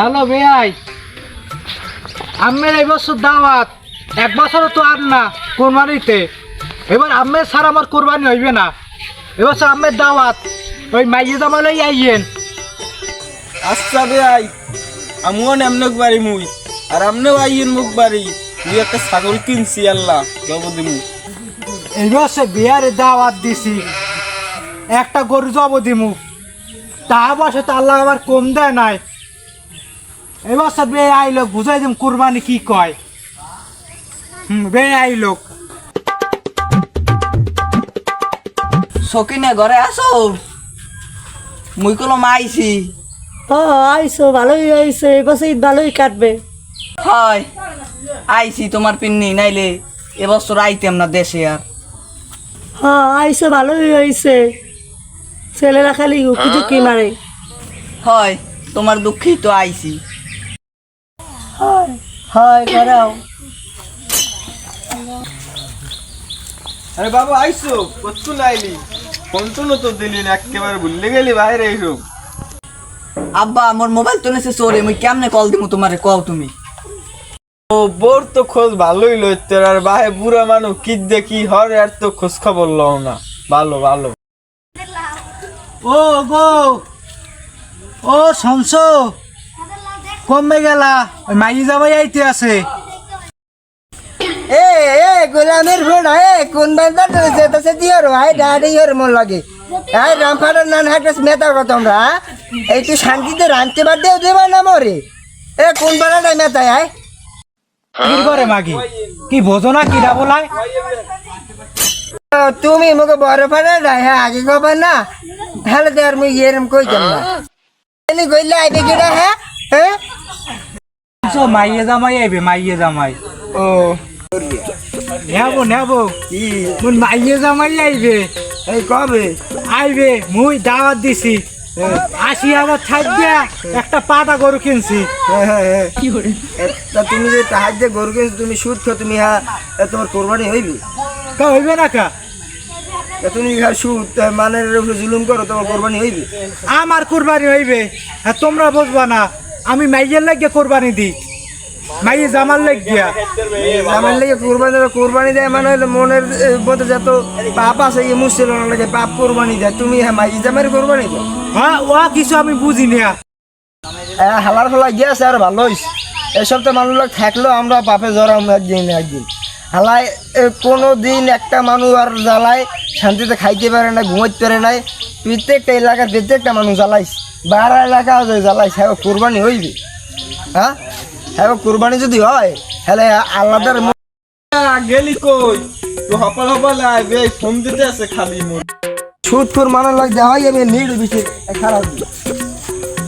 Hello বেয়াই আম্মের এই বছর দাওয়াত এক বছর তো আর না কোরবানিতে। এবার আম্মের ছাড়া আমার কোরবানি হইবে না। এবছর আম্মের দাওয়াত ওই মাইয়ে দামালেই আইয়েন। আচ্ছা ভাই আমিও নেমনক বাড়ি মুই আর আমনেও আইয়েন মুখ বাড়ি। তুই একটা ছাগল কিনছি আল্লাহ জব দিমু। এই বছর বিয়ারে দাওয়াত দিছি একটা গরু জব দিমু। তা বসে তো আল্লাহ আবার কম দেয় নাই। এই বছর বে আইলো বুঝাই দিম কোরবানি কি কয়। হুম বে আইলো সকিনে ঘরে আসো। মুই কলম আইছি। ও আইসো ভালোই হয়েছে এবছর ঈদ ভালোই কাটবে। হয় আইছি তোমার পিন্নি নাইলে এবছর আইতেম না দেশে আর। হ্যাঁ আইসো ভালোই হয়েছে ছেলেরা খালি উকি ঝুঁকি মারে। হয় তোমার দুঃখেই তো আইছি। হয় ঘরেও আরে বাবা আইসো কতক্ষণ আইলি? ফোন তো তো দিলি না একেবারে ভুলে গেলি বাইরে এইসব আব্বা আমার মোবাইল তো নেছে চোরে মুই কেমনে কল দিমু তোমারে কও তুমি? ও বোর তো খোঁজ ভালোই লইতে আর বাহে বুড়া মানুষ কি দেখি হর আর তো খোঁজ খবর লও না। ভালো ভালো। ও গো ও শংস কমবে গেলা, ওই মাইয়ে জামাই আইতে আছে। এ এ, গোলামের ফোন এ, কোন বান্দা ধরেছে তো সে দিও রে আই ডাডি মন লাগে। আই রামফাড়ার নান হাটে মেতা কত তোমরা এই তুই শান্তিতে রানতে বাদ দেও, দেবা না মরে। এ, কোন বাড়াটাই মেতাই আয়। কি কি তুমি মুখে বড় ফাড়া হ্যাঁ আগে না? হ্যাঁ? হ্যাঁ মাইয়ে জামাই আইবে মাইয়ে জামাই। ও। নেব নেব কি মুন মাইয়ে জামাই আইবে। এই কবে? আইবে মুই দাওয়াত দিছি। আশি হাজার দিয়া একটা পাটা গরু কিনছি। হ্যাঁ। তা তুমি যে তাহার যে গরু কিনছো তুমি সুদ খো তুমি হ্যাঁ তোমার কোরবানি হইবে? কা হইবে না কা? তুমি হ্যাঁ সুদ মানের উপরে জুলুম করো তোমার কোরবানি হইবে? আমার কোরবানি হইবে। হ্যাঁ তোমরা বুঝবা না। আমি মাইয়ের লাগিয়ে কোরবানি দিই। মাইয়ে জামার লাগিয়া। জামার লাগে কোরবানি দেবে কোরবানি দেয় মানে হলো মনের মধ্যে যত পাপ আছে এই মুসলিম লাগে পাপ কোরবানি দেয়। তুমি হ্যাঁ মাইয়ে জামার কোরবানি দাও। হ্যাঁ ও কিছু আমি বুঝি না। এ, হালার ফলা গিয়েছে আর ভালো এসব তো মানুষ থাকলেও আমরা পাপে জড়াম একদিন একদিন। হালায় কোনো দিন একটা মানুষ আর জ্বালায় শান্তিতে খাইতে পারে না ঘুমাইতে পারে নাই। প্রত্যেকটা এলাকার প্রত্যেকটা মানুষ জ্বালাইছে। বারা এলাকা জ্বালাইছে হ্যাঁ কোরবানি হইবে। হ্যাঁ? হ্যাঁ কোরবানি যদি হয় তাহলে আল্লাহদের গেলি কই? হপাল হপাল আইবে ফোন দিতে আছে খালি লোক যা হয় আমি নিড বেশি খারাপ।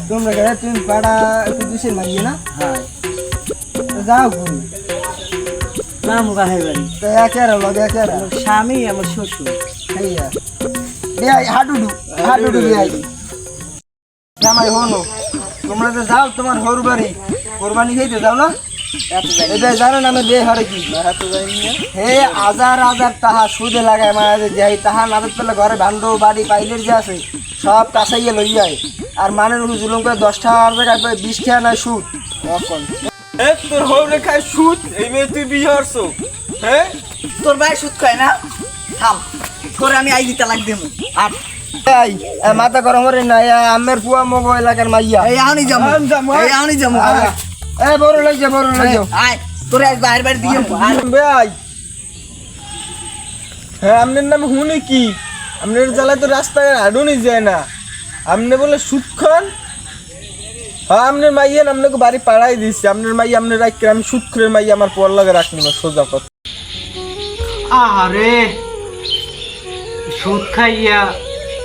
তোমরা গেলে তুমি পাড়া একটু বেশি লাগিয়ে না? হ্যাঁ। যাও না মুখা হয়ে বাড়ি তো লগে স্বামী আমার শ্বশুর। বেয়াই হাডুডু হাডুডু বেয়াই জামাই হনো তোমরা তো যাও তোমার হর বাড়ি কোরবানি খাইতে যাও না? এটা জানো না বিয়ে হরে কি? হে হাজার হাজার তাহা সুদে লাগায় যাই তাহা না পেলে ঘরে ভান্ড বাড়ি পাইলের যে আছে সব কাছাইয়ে লই যায় আর মানের জুলুম করে দশ টাকার জায়গায় প্রায় বিশ টাকা নয় সুদ। এ তোর হৌরে খায় সুদ এই মেয়ে তুই বিয়ে হরছো হ্যাঁ? তোর ভাই সুদ খায় না? থাম তোরে আমি আই দিতে লাগ আর এই মাথা গরম করে না আমের পুয়া মগ এলাকার মাইয়া। এই যামু। এই যামু এ বড় লই যা বড় লই আয় তোরে এক বাইরে বাইরে দিয়ে ভাই হ্যাঁ আপনার নাম হুনি কি? আপনার জ্বালায় তো রাস্তায় হাডুনি যায় না। আপনি বলে সুদ খান হ্যাঁ আপনার মাইয়েন আপনাকে বাড়ি পাড়াই দিচ্ছে আপনার মাই আপনার রাখতে আমি করে মাই আমার পর লাগে রাখব না, সোজা কথা। আরে সুদ খাইয়া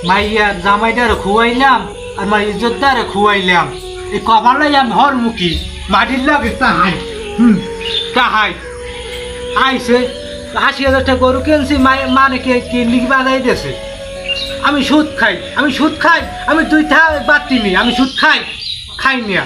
মাইয়া জামাইটারে খুয়াইলাম আর আমার ইজ্জতদারে খুয়াইলাম। এই কপালাই আমি হর মুখী মাটির লাগে তাহাই। হুম, তাহাই। আইসে আশি হাজার টাকা গরু কিনছি মানে কে কি লিখে বাজাই দিয়েছে। আমি সুদ খাই, আমি সুদ খাই, আমি তুই থা বাতিনি আমি সুদ খাই। খাই নিয়া